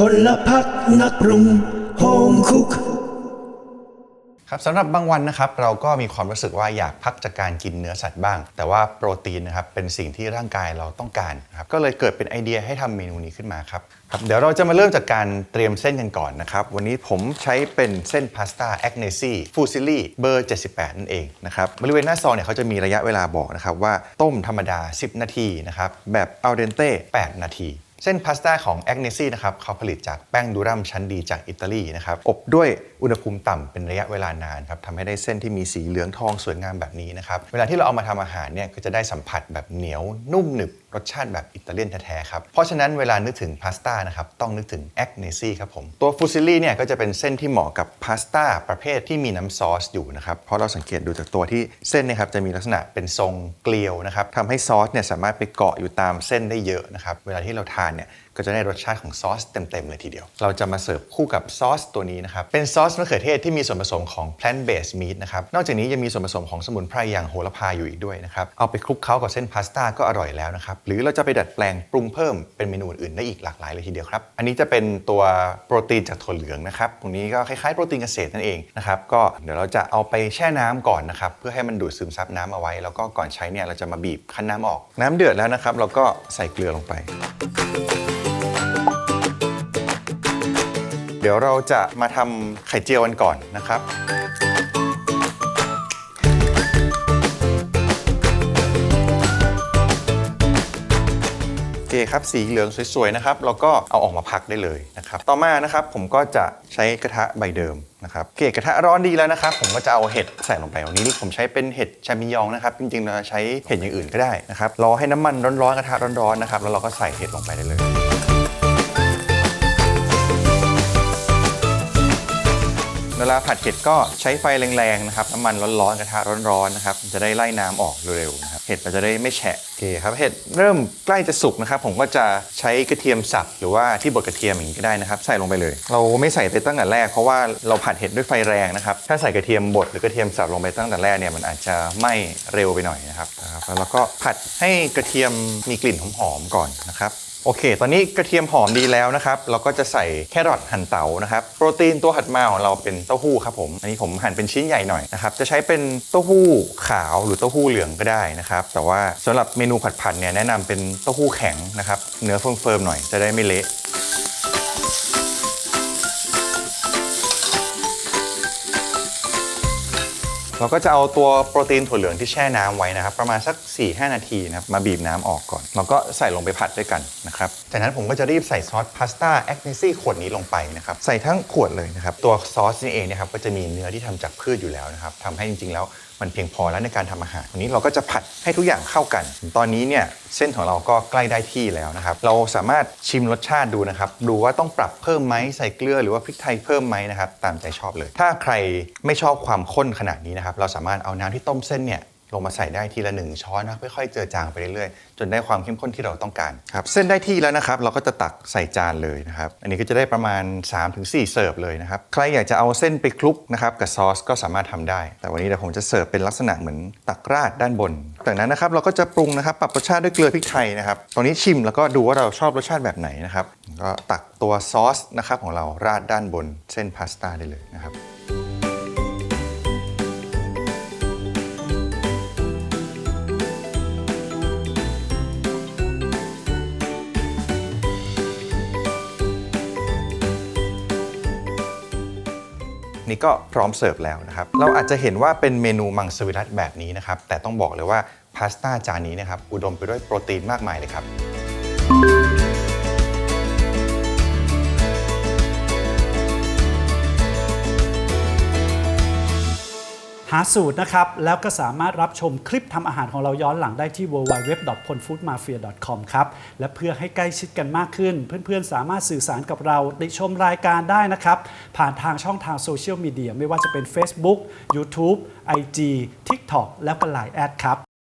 พลพักนักปรุงโฮมคุก ครับสำหรับบางวันนะครับเราก็มีความรู้สึกว่าอยากพักจากการกินเนื้อสัตว์บ้าง แต่ว่าโปรตีนนะครับเป็นสิ่งที่ร่างกายเราต้องการนะครับก็เลยเกิดเป็นไอเดียให้ทำเมนูนี้ขึ้นมาครับครับ เดี๋ยวเราจะมาเริ่มจากการเตรียมเส้นกันก่อนนะครับ วันนี้ผมใช้เป็นเส้นพาสต้าแอคเนซี่ฟูซิลี่เบอร์ 78 นั่นเองนะครับบริเวณหน้าซองเนี่ยเขาจะมีระยะเวลาบอกนะครับว่าต้มธรรมดา 10 นาทีนะครับแบบอัลเดนเต้8นาที เส้นพาสต้าของแอ n เนซี่นะครับเขาผลิตจากแป้งดูรัมชั้นดีจากอิตาลีนะครับอบด้วยอุณหภูมิต่ำเป็นระยะเวลานานครับทำให้ได้เส้นที่มีสีเหลืองทองสวยงามแบบนี้นะครับเวลาที่เราเอามาทำอาหารเนี่ยก็จะได้สัมผัสแบบเหนียวนุ่มหนึบ รสชาติแบบอิตาเลียนแท้ๆครับ เพราะฉะนั้นเวลานึกถึงพาสต้านะครับต้องนึกถึงแอคเนซี่ครับผม ตัวฟูซิลี่เนี่ยก็จะเป็นเส้นที่เหมาะกับพาสต้าประเภทที่มีน้ำซอสอยู่นะครับเพราะเราสังเกตดูจากตัวที่เส้นนะครับจะมีลักษณะเป็นทรงเกลียวนะครับทำให้ซอสเนี่ยสามารถไปเกาะอยู่ตามเส้นได้เยอะนะครับเวลาที่เราทานเนี่ย ก็จะได้รสชาติของซอสเต็มๆเลยทีเดียว เราจะมาเสิร์ฟคู่กับซอสตัวนี้นะครับ เป็นซอสมะเขือเทศที่มีส่วนผสมของ plant based meat นะครับ นอกจากนี้ยังมีส่วนผสมของสมุนไพรอย่างโหระพาอยู่อีกด้วยนะครับ เอาไปคลุกเคล้ากับเส้นพาสต้าก็อร่อยแล้วนะครับ หรือเราจะไปดัดแปลงปรุงเพิ่มเป็นเมนูอื่นได้อีกหลากหลายเลยทีเดียวครับ อันนี้จะเป็นตัวโปรตีนจากถั่วเหลืองนะครับ ตรงนี้ก็คล้ายๆโปรตีนเกษตรนั่นเองนะครับ ก็เดี๋ยวเราจะเอาไปแช่น้ำก่อนนะครับ เพื่อให้มันดูดซึมซับน้ำเอาไว้ แล้วก็ก่อนใช้เนี่ยเราจะมาบีบคั้นน้ำออก น้ำเดือดแล้วนะครับ เราก็ใส่เกลือลงไป ดี๋ยวเราจะมาทำไข่เจียวกันก่อนนะครับ โอเคครับสีเหลืองสวยๆนะครับเราก็เอาออกมาพักได้เลยนะครับ ต่อมานะครับผมก็จะใช้กระทะใบเดิมนะครับโอเคกระทะร้อนดีแล้วนะครับ ผมก็จะเอาเห็ดใส่ลงไปวันนี้ผมใช้เป็นเห็ดชามิยองนะครับ จริงๆเราใช้เห็ดอย่างอื่นก็ได้นะครับรอให้น้ำมันร้อนๆกระทะร้อนๆนะครับแล้วเราก็ใส่เห็ดลงไปได้เลย เวลาผัดเห็ดก็ใช้ไฟแรงๆนะครับน้ำมันร้อนๆกระทะร้อนๆนะครับมันจะได้ไล่น้ำออกเร็วๆนะครับเห็ดมันจะได้ไม่แฉะโอเคครับเห็ดเริ่มใกล้จะสุกนะครับผมก็จะใช้กระเทียมสับหรือว่าที่บดกระเทียมอย่างนี้ก็ได้นะครับ ใส่ลงไปเลย เราไม่ใส่ไปตั้งแต่แรกเพราะว่าเราผัดเห็ดด้วยไฟแรงนะครับถ้าใส่กระเทียมบดหรือกระเทียมสับลงไปตั้งแต่แรกเนี่ยมันอาจจะไหม้เร็วไปหน่อยนะครับนะครับแล้วเราก็ผัดให้กระเทียมมีกลิ่นหอมๆก่อนนะครับ โอเค ตอนนี้กระเทียมหอมดีแล้วนะครับ เราก็จะใส่แครอทหั่นเตานะครับ โปรตีนตัวถัดมาของเราเป็นเต้าหู้ครับผม อันนี้ผมหั่นเป็นชิ้นใหญ่หน่อยนะครับ จะใช้เป็นเต้าหู้ขาวหรือเต้าหู้เหลืองก็ได้นะครับ แต่ว่าสำหรับเมนูผัดผัดเนี่ยแนะนำเป็นเต้าหู้แข็งนะครับ เนื้อเฟิร์มๆหน่อยจะได้ไม่เละ เราก็จะเอาตัวโปรตีนถั่วเหลืองที่แช่น้ำไว้นะครับ ประมาณสัก 4-5 นาทีนะครับมาบีบน้ำออกก่อนเราก็ใส่ลงไปผัดด้วยกันนะครับ จากนั้นผมก็จะรีบใส่ซอสพาสต้าแอคเนซี่ขวดนี้ลงไปนะครับ ใส่ทั้งขวดเลยนะครับ ตัวซอสนี่เองนะครับก็จะมีเนื้อที่ทำจากพืชอยู่แล้วนะครับทำให้จริงๆแล้ว มันเพียงพอแล้วในการทำอาหารวันนี้เราก็จะผัดให้ทุกอย่างเข้ากัน ตอนนี้เนี่ยเส้นของเราก็ใกล้ได้ที่แล้วนะครับ เราสามารถชิมรสชาติดูนะครับ ดูว่าต้องปรับเพิ่มไหมใส่เกลือหรือว่าพริกไทยเพิ่มไหมนะครับ ตามใจชอบเลย ถ้าใครไม่ชอบความข้นขนาดนี้นะครับ เราสามารถเอาน้ำที่ต้มเส้นเนี่ย ลงมาใส่ได้ทีละหนึ่งช้อนนะค่อยๆเจือจางไปเรื่อยๆ จนได้ความเข้มข้นที่เราต้องการครับเส้นได้ที่แล้วนะครับ เราก็จะตักใส่จานเลยนะครับ อันนี้ก็จะได้ประมาณ 3-4 เสิร์ฟเลยนะครับ ใครอยากจะเอาเส้นไปคลุกนะครับกับซอสก็สามารถทำได้ แต่วันนี้เดี๋ยวผมจะเสิร์ฟเป็นลักษณะเหมือนตักราดด้านบน จากนั้นนะครับเราก็จะปรุงนะครับปรับรสชาติด้วยเกลือพริกไทยนะครับตอนนี้ชิมแล้วก็ดูว่าเราชอบรสชาติแบบไหนนะครับก็ตักตัวซอสนะครับของเราราดด้านบนเส้นพาสต้าได้เลยนะครับ นี่ก็พร้อมเสิร์ฟแล้วนะครับ เราอาจจะเห็นว่าเป็นเมนูมังสวิรัตแบบนี้นะครับ แต่ต้องบอกเลยว่าพาสต้าจานนี้นะครับ อุดมไปด้วยโปรตีนมากมายเลยครับาสูตรนะครับ แล้วก็สามารถรับชมคลิปทำอาหารของเราย้อนหลังได้ที่ www.ponfoodmafia.com ครับ และเพื่อให้ใกล้ชิดกันมากขึ้น เพื่อนๆ สามารถสื่อสารกับเราติชมรายการได้นะครับ ผ่านทางช่องทางโซเชียลมีเดียไม่ว่าจะเป็น Facebook YouTube IG TikTok และก็ไลน์แอดครับ